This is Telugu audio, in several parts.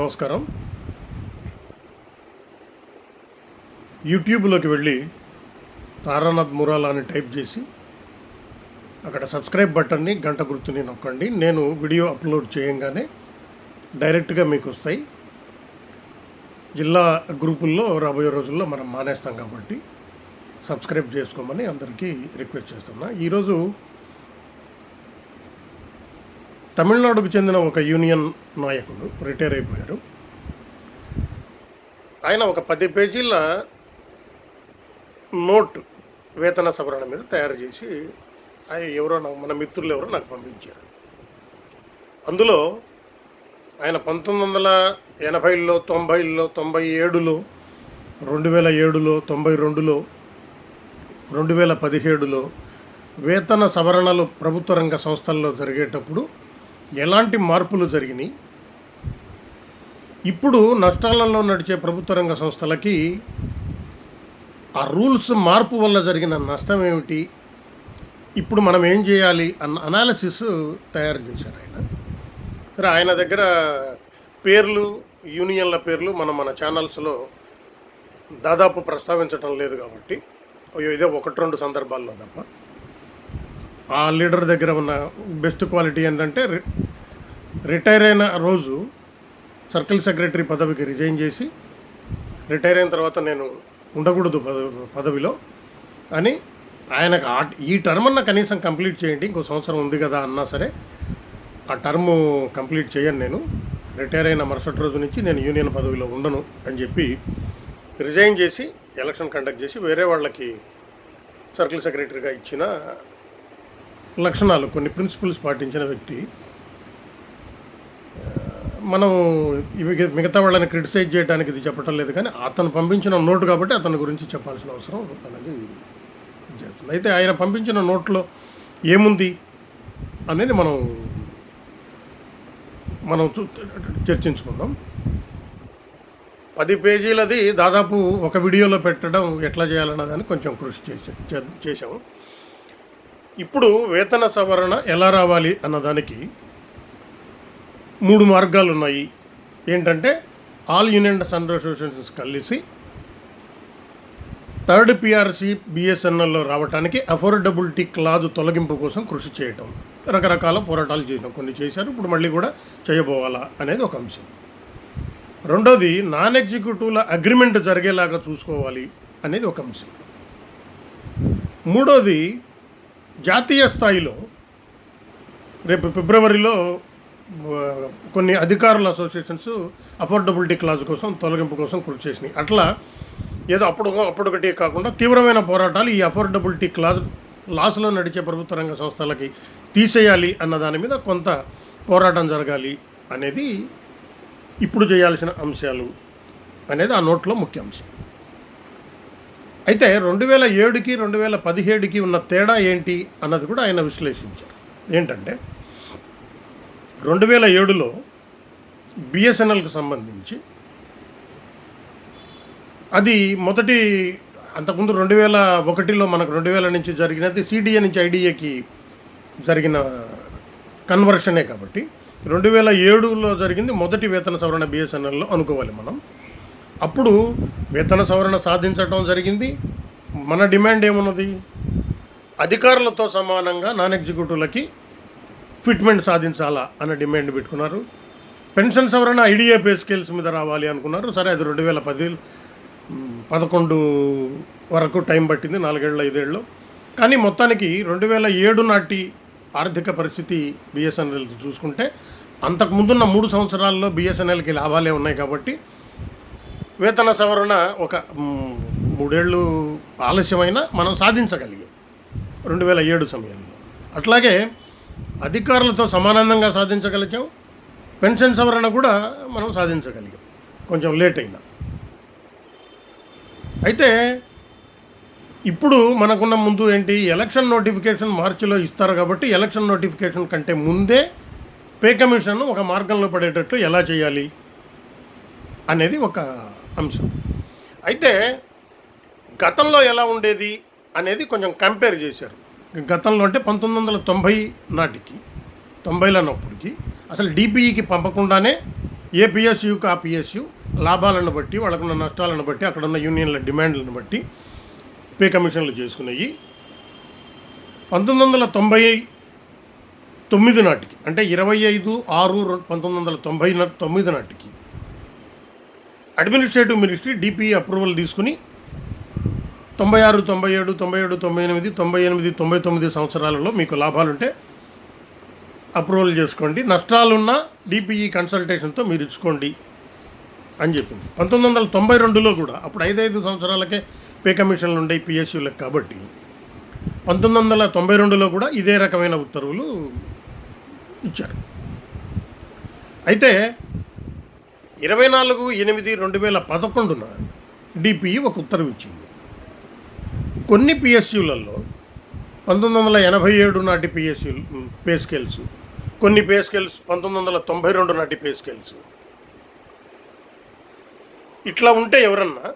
నమస్కారం. యూట్యూబ్లోకి వెళ్ళి తారానాథ్ మురాలా అని టైప్ చేసి అక్కడ సబ్స్క్రైబ్ బటన్ని గంట గుర్తుని నొక్కండి. నేను వీడియో అప్లోడ్ చేయంగానే డైరెక్ట్గా మీకు వస్తాయి జిల్లా గ్రూపుల్లో రాబోయే రోజుల్లో మనం మానేస్తాం కాబట్టి సబ్స్క్రైబ్ చేసుకోమని అందరికీ రిక్వెస్ట్ చేస్తున్నా. ఈరోజు తమిళనాడుకు చెందిన ఒక యూనియన్ నాయకుడు రిటైర్ అయిపోయారు. ఆయన ఒక పది పేజీల నోట్ వేతన సవరణ మీద తయారు చేసి ఆయన ఎవరో నాకు మన మిత్రులు ఎవరో నాకు పంపించారు. అందులో ఆయన పంతొమ్మిది వందల ఎనభైలో తొంభైలో తొంభై ఏడులో రెండు వేల ఏడులో తొంభై రెండులో రెండు వేల పదిహేడులో వేతన సవరణలు ప్రభుత్వ రంగ సంస్థల్లో జరిగేటప్పుడు ఎలాంటి మార్పులు జరిగినాయి? ఇప్పుడు నష్టాలలో నడిచే ప్రభుత్వ రంగ సంస్థలకి ఆ రూల్స్ మార్పు వల్ల జరిగిన నష్టం ఏమిటి? ఇప్పుడు మనం ఏం చేయాలి అన్న అనాలిసిస్ తయారు చేశారు ఆయన. సరే ఆయన దగ్గర పేర్లు యూనియన్ల పేర్లు మనం మన ఛానల్స్లో దాదాపు ప్రస్తావించటం లేదు కాబట్టి. అయ్యో ఇదే ఒకటి రెండు సందర్భాల్లో తప్ప. ఆ లీడర్ దగ్గర ఉన్న బెస్ట్ క్వాలిటీ ఏంటంటే రి- రిటైర్ అయిన రోజు సర్కిల్ సెక్రటరీ పదవికి రిజైన్ చేసి రిటైర్ అయిన తర్వాత నేను ఉండకూడదు పద- పదవిలో అని ఆయనకు ఆ ఈ టర్మ్ అన్న కనీసం కంప్లీట్ చేయండి ఇంకో సంవత్సరం ఉంది కదా అన్నా సరే ఆ టర్మ్ కంప్లీట్ చేయను నేను. రిటైర్ అయిన మరుసటి రోజు నుంచి నేను యూనియన్ పదవిలో ఉండను అని చెప్పి రిజైన్ చేసి ఎలక్షన్ కండక్ట్ చేసి వేరే వాళ్ళకి సర్కిల్ సెక్రటరీగా ఇచ్చిన లక్షణాలు కొన్ని ప్రిన్సిపల్స్ పాటించిన వ్యక్తి మనం ఇవి మిగతా వాళ్ళని క్రిటిసైజ్ చేయడానికి ఇది చెప్పటం లేదు కానీ అతను పంపించిన నోటు కాబట్టి అతని గురించి చెప్పాల్సిన అవసరం అనేది జరుగుతుంది. అయితే ఆయన పంపించిన నోట్లో ఏముంది అనేది మనం మనం చూ- చర్చించుకుందాం. పది పేజీలది దాదాపు ఒక వీడియోలో పెట్టడం ఎట్లా చేయాలన్నదాన్ని కొంచెం కృషి చేసి చే- చేశాము. ఇప్పుడు వేతన సవరణ ఎలా రావాలి అన్నదానికి మూడు మార్గాలు ఉన్నాయి. ఏంటంటే ఆల్ యూనియన్ సన్ అసోసియేషన్స్ కలిసి థర్డ్ పిఆర్సి బిఎస్ఎన్ఎల్లో రావడానికి అఫోర్డబిలిటీ క్లాజ్ తొలగింపు కోసం కృషి చేయటం రకరకాల పోరాటాలు చేసినాం కొన్ని చేశారు. ఇప్పుడు మళ్ళీ కూడా చేయబోవాలా అనేది ఒక అంశం. రెండోది నాన్ ఎగ్జిక్యూటివ్ల అగ్రిమెంట్ జరిగేలాగా చూసుకోవాలి అనేది ఒక అంశం. మూడోది జాతీయ స్థాయిలో రేపు ఫిబ్రవరిలో కొన్ని అధికారుల అసోసియేషన్స్ అఫోర్డబిలిటీ క్లాజ్ కోసం తొలగింపు కోసం కృషి చేసినాయి. అట్లా ఏదో అప్పుడు అప్పటికటి కాకుండా తీవ్రమైన పోరాటాలు ఈ అఫోర్డబిలిటీ క్లాజ్ లాస్లో నడిచే ప్రభుత్వ రంగ సంస్థలకి తీసేయాలి అన్న దాని మీద కొంత పోరాటం జరగాలి అనేది ఇప్పుడు చేయాల్సిన అంశాలు అనేది ఆ నోట్లో ముఖ్య అంశం. అయితే రెండు వేల ఏడుకి రెండు వేల పదిహేడుకి ఉన్న తేడా ఏంటి అన్నది కూడా ఆయన విశ్లేషించారు. ఏంటంటే రెండు వేల ఏడులో బిఎస్ఎన్ఎల్కి సంబంధించి అది మొదటి అంతకుముందు రెండు వేల ఒకటిలో మనకు రెండు వేల నుంచి జరిగినది సిడిఏ నుంచి ఐడిఏకి జరిగిన కన్వర్షనే కాబట్టి రెండు వేల ఏడులో జరిగింది మొదటి వేతన సవరణ బిఎస్ఎన్ఎల్లో అనుకోవాలి మనం. అప్పుడు వేతన సవరణ సాధించడం జరిగింది. మన డిమాండ్ ఏమున్నది? అధికారులతో సమానంగా నాన్ ఎగ్జిక్యూటివ్లకి ఫిట్మెంట్ సాధించాలా అన్న డిమాండ్ పెట్టుకున్నారు. పెన్షన్ సవరణ ఐడియా పే స్కేల్స్ మీద రావాలి అనుకున్నారు. సరే అది రెండు వేల పది పదకొండు వరకు టైం పట్టింది నాలుగేళ్ళు ఐదేళ్ళు. కానీ మొత్తానికి రెండు వేల ఏడు నాటి ఆర్థిక పరిస్థితి బిఎస్ఎన్ఎల్ చూసుకుంటే అంతకు ముందున్న మూడు సంవత్సరాల్లో బిఎస్ఎన్ఎల్కి లాభాలే ఉన్నాయి కాబట్టి వేతన సవరణ ఒక మూడేళ్ళు ఆలస్యమైనా మనం సాధించగలిగాం. రెండు వేల ఏడు సమయంలో. అట్లాగే అధికారులతో సమానందంగా సాధించగలిగాం. పెన్షన్ సవరణ కూడా మనం సాధించగలిగాం. కొంచెం లేట్ అయినా. అయితే ఇప్పుడు మనకున్న ముందు ఏంటి? ఎలక్షన్ నోటిఫికేషన్ మార్చిలో ఇస్తారు కాబట్టి ఎలక్షన్ నోటిఫికేషన్ కంటే ముందే పే కమిషన్ ఒక మార్గంలో పడేటట్టు ఎలా చేయాలి? అనేది ఒక అంశం. అయితే గతంలో ఎలా ఉండేది అనేది కొంచెం కంపేర్ చేశారు. గతంలో అంటే పంతొమ్మిది వందల తొంభై నాటికి తొంభైలన్నప్పటికి అసలు డిపిఈకి పంపకుండానే ఏ పిఎస్యుకి ఆ పిఎస్యు లాభాలను బట్టి వాళ్ళకున్న నష్టాలను బట్టి అక్కడ ఉన్న యూనియన్ల డిమాండ్లను బట్టి పే కమిషన్లు చేసుకున్నాయి పంతొమ్మిది వందల తొంభై తొమ్మిది నాటికి అంటే ఇరవై ఐదు ఆరు పంతొమ్మిది వందల తొంభై తొమ్మిది నాటికి అడ్మినిస్ట్రేటివ్ మినిస్ట్రీ డిపిఈ అప్రూవల్ తీసుకుని తొంభై ఆరు తొంభై ఏడు తొంభై ఏడు తొంభై ఎనిమిది తొంభై ఎనిమిది తొంభై తొమ్మిది సంవత్సరాలలో మీకు లాభాలుంటే అప్రూవల్ చేసుకోండి. నష్టాలున్న డిపిఈ కన్సల్టేషన్తో మీరు ఇచ్చుకోండి అని చెప్పింది. పంతొమ్మిది వందల తొంభై రెండులో కూడా అప్పుడు ఐదైదు సంవత్సరాలకే పే కమిషన్లు ఉండే పిఎస్యులకు కాబట్టి పంతొమ్మిది వందల తొంభై రెండులో కూడా ఇదే రకమైన ఉత్తర్వులు ఇచ్చారు. అయితే ఇరవై నాలుగు ఎనిమిది రెండు వేల పదకొండున డిపిఈ ఒక ఉత్తర్వు ఇచ్చింది. కొన్ని పిఎస్యులలో పంతొమ్మిది వందల ఎనభై ఏడు నాటి పిఎస్యూ పే స్కేల్స్ కొన్ని పే స్కేల్స్ పంతొమ్మిది వందల తొంభై రెండు నాటి పే స్కేల్స్. ఇట్లా ఉంటే ఎవరన్నా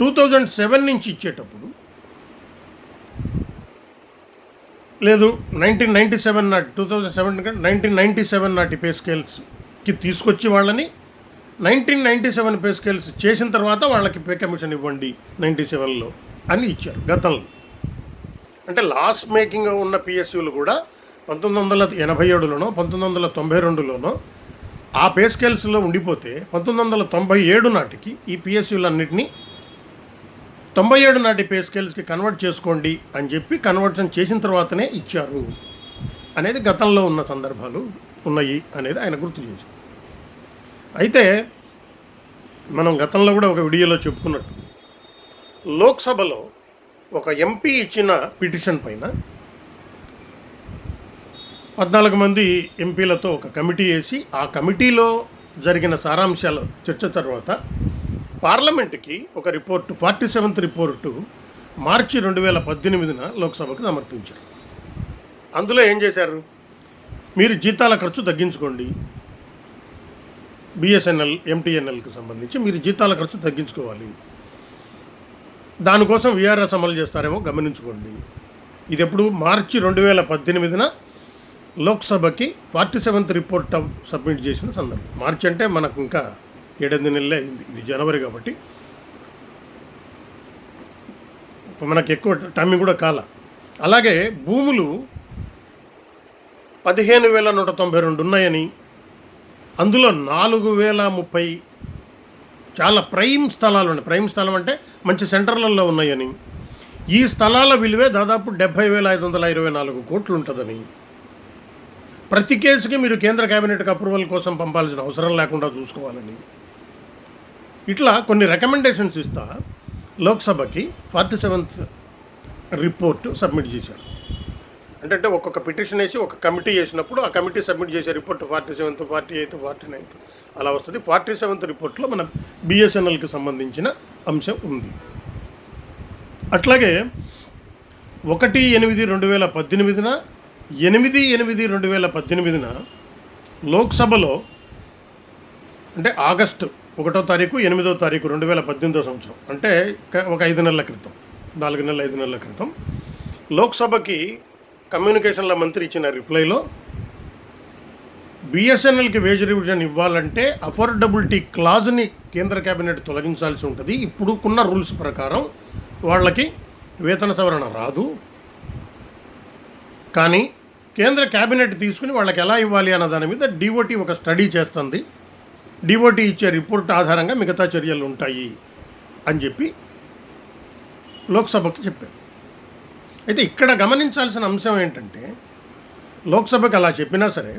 టూ థౌజండ్ సెవెన్ నుంచి ఇచ్చేటప్పుడు లేదు నైన్టీన్ నైంటీ సెవెన్ నాటి two thousand seven nineteen ninety seven నాటి పే స్కేల్స్ కి తీసుకొచ్చి వాళ్ళని nineteen ninety seven pay scales చేసిన తర్వాత వాళ్ళకి పే కమిషన్ ఇవ్వండి నైంటీ సెవెన్లో అని ఇచ్చారు గతంలో. అంటే లాస్ మేకింగ్ ఉన్న పిఎస్యులు కూడా పంతొమ్మిది వందల ఎనభై ఏడులోనో పంతొమ్మిది వందల తొంభై రెండులోనో ఆ పే స్కేల్స్లో ఉండిపోతే పంతొమ్మిది వందల తొంభై ఏడు నాటికి ఈ పిఎస్యులన్నింటినీ తొంభై ఏడు నాటి పే స్కేల్స్కి కన్వర్ట్ చేసుకోండి అని చెప్పి కన్వర్షన్ చేసిన తర్వాతనే ఇచ్చారు. అనేది గతంలో ఉన్న సందర్భాలు ఉన్నాయి అనేది ఆయన గుర్తు చేశారు. అయితే మనం గతంలో కూడా ఒక వీడియోలో చెప్పుకున్నట్టు లోక్సభలో ఒక ఎంపీ ఇచ్చిన పిటిషన్ పైన పద్నాలుగు మంది ఎంపీలతో ఒక కమిటీ వేసి ఆ కమిటీలో జరిగిన సారాంశాల చర్చ తర్వాత పార్లమెంటుకి ఒక రిపోర్టు ఫార్టీ సెవెంత్ రిపోర్టు మార్చి రెండు వేల పద్దెనిమిదిన లోక్సభకు సమర్పించారు. అందులో ఏం చేశారు? మీరు జీతాల ఖర్చు తగ్గించుకోండి బిఎస్ఎన్ఎల్ ఎంటీఎన్ఎల్కి సంబంధించి మీరు జీతాల ఖర్చు తగ్గించుకోవాలి. దానికోసం విఆర్ఎస్ అమలు చేస్తారేమో గమనించుకోండి. ఇది ఎప్పుడు? మార్చి రెండు వేల పద్దెనిమిదిన లోక్సభకి ఫార్టీ సెవెంత్ రిపోర్ట్ సబ్మిట్ చేసిన సందర్భం. మార్చి అంటే మనకు ఇంకా ఏడెనిమిది నెలలే అయింది. ఇది జనవరి కాబట్టి. మనకు ఎక్కువ టైమింగ్ కూడా కాల. అలాగే భూములు పదిహేను వేల నూట తొంభై రెండు ఉన్నాయని అందులో నాలుగు వేల ముప్పై చాలా ప్రైమ్ స్థలాలు ఉన్నాయి. ప్రైమ్ స్థలం అంటే మంచి సెంటర్లలో ఉన్నాయని. ఈ స్థలాల విలువే దాదాపు డెబ్బై వేల ఐదు వందల ఇరవై నాలుగు కోట్లు ఉంటుందని ప్రతి కేసుకి మీరు కేంద్ర కేబినెట్కి అప్రూవల్ కోసం పంపాల్సిన అవసరం లేకుండా చూసుకోవాలని. ఇట్లా కొన్ని రికమెండేషన్స్ ఇస్తా. లోక్సభకి ఫార్టీ సెవెంత్ రిపోర్ట్ సబ్మిట్ చేశారు. అంటే ఒక్కొక్క పిటిషన్ వేసి ఒక కమిటీ చేసినప్పుడు ఆ కమిటీ సబ్మిట్ చేసే report forty seventh forty eighth forty ninth అలా వస్తుంది. ఫార్టీ సెవెంత్ రిపోర్ట్లో మన బిఎస్ఎన్ఎల్కి సంబంధించిన అంశం ఉంది. అట్లాగే ఒకటి ఎనిమిది రెండు వేల పద్దెనిమిదిన ఎనిమిది ఎనిమిది రెండు వేల పద్దెనిమిదిన లోక్సభలో అంటే ఆగస్టు ఒకటో తారీఖు ఎనిమిదో తారీఖు రెండు వేల పద్దెనిమిదో సంవత్సరం అంటే ఒక ఐదు నెలల క్రితం నాలుగు నెలల ఐదు నెలల క్రితం లోక్సభకి కమ్యూనికేషన్ల మంత్రి ఇచ్చిన రిప్లైలో బిఎస్ఎన్ఎల్కి వేజ్ రివిజన్ ఇవ్వాలంటే అఫోర్డబిలిటీ క్లాజ్ని కేంద్ర కేబినెట్ తొలగించాల్సి ఉంటుంది. ఇప్పుడుకున్న రూల్స్ ప్రకారం వాళ్ళకి వేతన సవరణ రాదు. కానీ కేంద్ర కేబినెట్ తీసుకుని వాళ్ళకి ఎలా ఇవ్వాలి అన్న దాని మీద డిఓటీ ఒక స్టడీ చేస్తుంది. డిఓటీ ఇచ్చే రిపోర్ట్ ఆధారంగా మిగతా చర్యలు ఉంటాయి అని చెప్పి లోక్సభకు చెప్పారు. అయితే ఇక్కడ గమనించాల్సిన అంశం ఏంటంటే లోక్సభకు అలా చెప్పినా సరే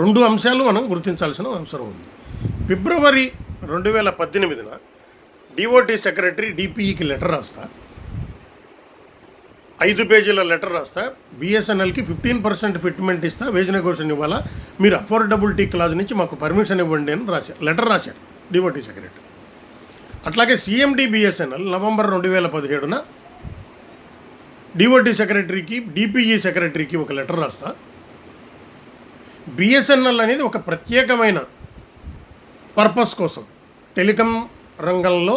రెండు అంశాలు మనం గుర్తించాల్సిన అవసరం ఉంది. ఫిబ్రవరి రెండు వేల పద్దెనిమిదిన డిఓటీ సెక్రటరీ డిపిఈకి లెటర్ రాస్తా ఐదు పేజీల లెటర్ రాస్తా బిఎస్ఎన్ఎల్కి ఫిఫ్టీన్ పర్సెంట్ ఫిట్మెంట్ ఇస్తా వేజ్ నెగోషియేషన్ ఇవ్వాలా మీరు అఫోర్డబిలిటీ క్లాజ్ నుంచి మాకు పర్మిషన్ ఇవ్వండి అని రాశారు లెటర్ రాశారు డిఓటీ సెక్రటరీ. అట్లాగే సిఎండి బిఎస్ఎన్ఎల్ నవంబర్ రెండు వేల పదిహేడున డిఓటీ సెక్రటరీకి డిపిఈ సెక్రటరీకి ఒక లెటర్ రాస్తా. బిఎస్ఎన్ఎల్ అనేది ఒక ప్రత్యేకమైన పర్పస్ కోసం టెలికాం రంగంలో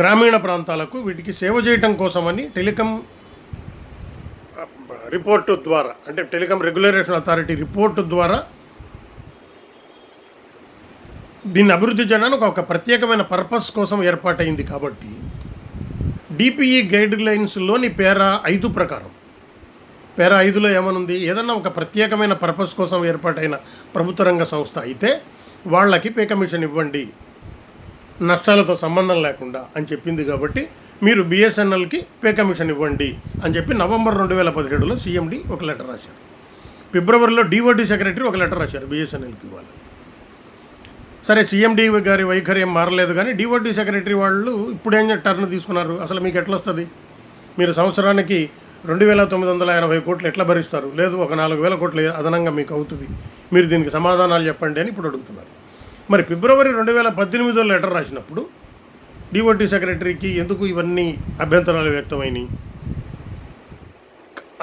గ్రామీణ ప్రాంతాలకు వీటికి సేవ చేయటం కోసమని టెలికాం రిపోర్టు ద్వారా అంటే టెలికాం రెగ్యులేషన్ అథారిటీ రిపోర్టు ద్వారా దీన్ని అభివృద్ధి చేయడానికి ఒక ప్రత్యేకమైన పర్పస్ కోసం ఏర్పాటైంది కాబట్టి డిపిఈ గైడ్ లైన్స్లోని పేరా ఐదు ప్రకారం. పేరా ఐదులో ఏమనుంది? ఏదన్నా ఒక ప్రత్యేకమైన పర్పస్ కోసం ఏర్పాటైన ప్రభుత్వ రంగ సంస్థ అయితే వాళ్ళకి పే కమిషన్ ఇవ్వండి. నష్టాలతో సంబంధం లేకుండా అని చెప్పింది కాబట్టి మీరు బిఎస్ఎన్ఎల్కి పే కమిషన్ ఇవ్వండి అని చెప్పి నవంబర్ రెండు వేల పదిహేడులో సీఎండి ఒక లెటర్ రాశారు. ఫిబ్రవరిలో డిఓడి సెక్రటరీ ఒక లెటర్ రాశారు బిఎస్ఎన్ఎల్కి ఇవ్వాలి సరే సీఎండి గారి వైఖరి ఏం మారలేదు కానీ డిఓడి సెక్రటరీ వాళ్ళు ఇప్పుడేం టర్న్ తీసుకున్నారు? అసలు మీకు ఎట్లా వస్తుంది మీరు సంవత్సరానికి రెండు వేల తొమ్మిది వందల ఎనభై కోట్లు ఎట్లా భరిస్తారు? లేదు ఒక నాలుగు వేల కోట్లు అదనంగా మీకు అవుతుంది. మీరు దీనికి సమాధానాలు చెప్పండి అని ఇప్పుడు అడుగుతున్నారు. మరి ఫిబ్రవరి రెండు వేల పద్దెనిమిదిలో లెటర్ రాసినప్పుడు డిఓటి సెక్రటరీకి ఎందుకు ఇవన్నీ అభ్యంతరాలు వ్యక్తమైనవి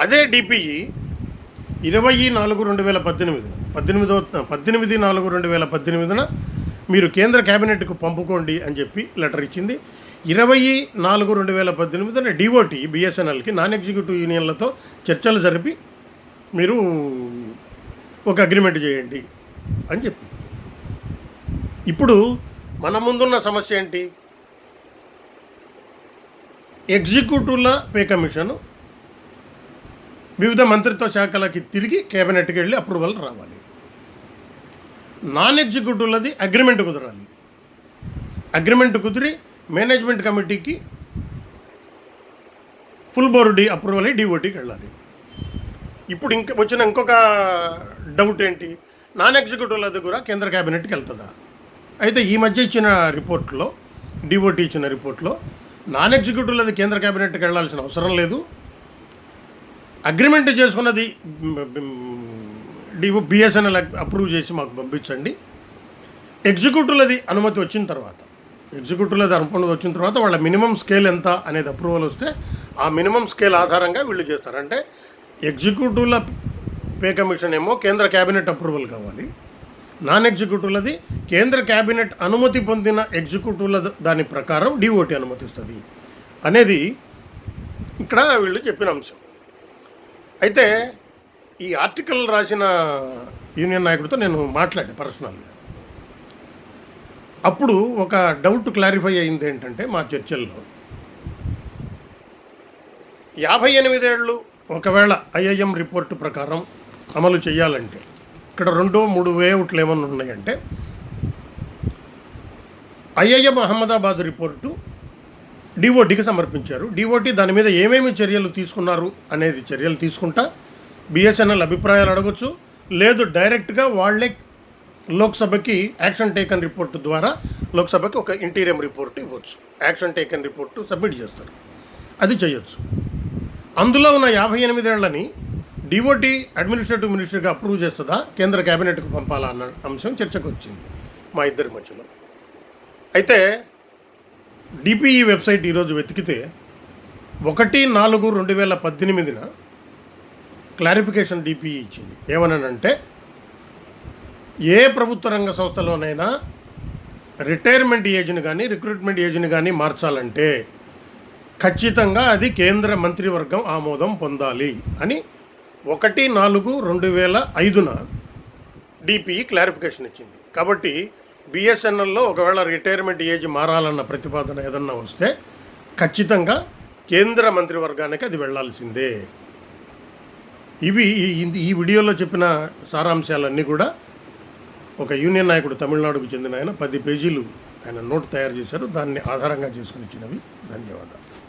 అదే డిపిఈ ఇరవై నాలుగు రెండు వేల పద్దెనిమిదిన పద్దెనిమిదో పద్దెనిమిది నాలుగు రెండు వేల పద్దెనిమిదిన మీరు కేంద్ర కేబినెట్కు పంపుకోండి అని చెప్పి లెటర్ ఇచ్చింది. ఇరవై నాలుగు రెండు వేల పద్దెనిమిదిన డిఓటి బిఎస్ఎన్ఎల్కి నాన్ ఎగ్జిక్యూటివ్ యూనియన్లతో చర్చలు జరిపి మీరు ఒక అగ్రిమెంట్ చేయండి అని చెప్పి. ఇప్పుడు మన ముందున్న సమస్య ఏంటి? ఎగ్జిక్యూటివ్ల పే కమిషన్ వివిధ మంత్రిత్వ శాఖలకి తిరిగి కేబినెట్కి వెళ్ళి అప్రూవల్ రావాలి. నాన్ ఎగ్జిక్యూటివ్లది అగ్రిమెంట్ కుదరాలి. అగ్రిమెంట్ కుదిరి మేనేజ్మెంట్ కమిటీకి ఫుల్ బోర్డు అప్రూవల్ అయ్యి డిఓటీకి వెళ్ళాలి. ఇప్పుడు ఇంకా వచ్చిన ఇంకొక డౌట్ ఏంటి? నాన్ ఎగ్జిక్యూటివ్లది కూడా కేంద్ర క్యాబినెట్కి వెళ్తుందా? అయితే ఈ మధ్య ఇచ్చిన రిపోర్ట్లో డిఓటీ ఇచ్చిన రిపోర్ట్లో నాన్ ఎగ్జిక్యూటివ్లది కేంద్ర క్యాబినెట్కి వెళ్ళాల్సిన అవసరం లేదు. అగ్రిమెంట్ చేసుకున్నది డిఓ బిఎస్ఎన్ఎల్ అప్రూవ్ చేసి మాకు పంపించండి. ఎగ్జిక్యూటివ్లది అనుమతి వచ్చిన తర్వాత ఎగ్జిక్యూటివ్లది అనుమతి వచ్చిన తర్వాత వాళ్ళ మినిమం స్కేల్ ఎంత అనేది అప్రూవల్ వస్తే ఆ మినిమం స్కేల్ ఆధారంగా వీళ్ళు చేస్తారు. అంటే ఎగ్జిక్యూటివ్ల పే కమిషన్ ఏమో కేంద్ర క్యాబినెట్ అప్రూవల్ కావాలి. నాన్ ఎగ్జిక్యూటివ్లది కేంద్ర క్యాబినెట్ అనుమతి పొందిన ఎగ్జిక్యూటివ్ల దాని ప్రకారం డిఓటి అనుమతిస్తుంది. అనేది ఇక్కడ వీళ్ళు చెప్పిన అంశం. అయితే ఈ ఆర్టికల్ రాసిన యూనియన్ నాయకుడితో నేను మాట్లాడాను పర్సనల్గా. అప్పుడు ఒక డౌట్ క్లారిఫై అయింది ఏంటంటే మా చర్చల్లో యాభై ఎనిమిదేళ్ళు ఒకవేళ ఐఐఎం రిపోర్టు ప్రకారం అమలు చేయాలంటే ఇక్కడ రెండో మూడు వేవుట్లు ఏమన్నా ఉన్నాయంటే ఐఐఎం అహ్మదాబాద్ రిపోర్టు డిఓటీకి సమర్పించారు. డిఓటీ దాని మీద ఏమేమి చర్యలు తీసుకున్నారు అనేది చర్యలు తీసుకుంటా బిఎస్ఎన్ఎల్ అభిప్రాయాలు అడగొచ్చు. లేదు డైరెక్ట్గా వాళ్ళే లోక్సభకి యాక్షన్ టేకన్ రిపోర్ట్ ద్వారా లోక్సభకి ఒక ఇంటీరియం రిపోర్ట్ ఇవ్వచ్చు. యాక్షన్ టేకన్ రిపోర్ట్ సబ్మిట్ చేస్తారు. అది చేయొచ్చు. అందులో ఉన్న యాభై ఎనిమిదేళ్ళని డిఓటీ అడ్మినిస్ట్రేటివ్ మినిస్టర్గా అప్రూవ్ చేస్తుందా? కేంద్ర కేబినెట్కు పంపాలా అన్న అంశం చర్చకు వచ్చింది మా ఇద్దరి మధ్యలో. అయితే డిపిఈ వెబ్సైట్ ఈరోజు వెతికితే ఒకటి నాలుగు రెండు వేల పద్దెనిమిదిన క్లారిఫికేషన్ డిపిఈ ఇచ్చింది. ఏమనంటే ఏ ప్రభుత్వ రంగ సంస్థలోనైనా రిటైర్మెంట్ ఏజ్ని కానీ రిక్రూట్మెంట్ ఏజ్ని కానీ మార్చాలంటే ఖచ్చితంగా అది కేంద్ర మంత్రివర్గం ఆమోదం పొందాలి అని ఒకటి నాలుగు రెండు వేల ఐదున డిపిఈ క్లారిఫికేషన్ ఇచ్చింది. కాబట్టి బిఎస్ఎన్ఎల్లో ఒకవేళ రిటైర్మెంట్ ఏజ్ మారాలన్న ప్రతిపాదన ఏదన్నా వస్తే ఖచ్చితంగా కేంద్ర మంత్రివర్గానికి అది వెళ్ళాల్సిందే ఇవి ఈ- వీడియోలో చెప్పిన సారాంశాలన్నీ కూడా ఒక యూనియన్ నాయకుడు తమిళనాడుకు చెందిన ఆయన పది పేజీలు ఆయన నోట్ తయారు చేశారు. దాన్ని ఆధారంగా చేసుకుని ఇచ్చినవి. ధన్యవాదాలు.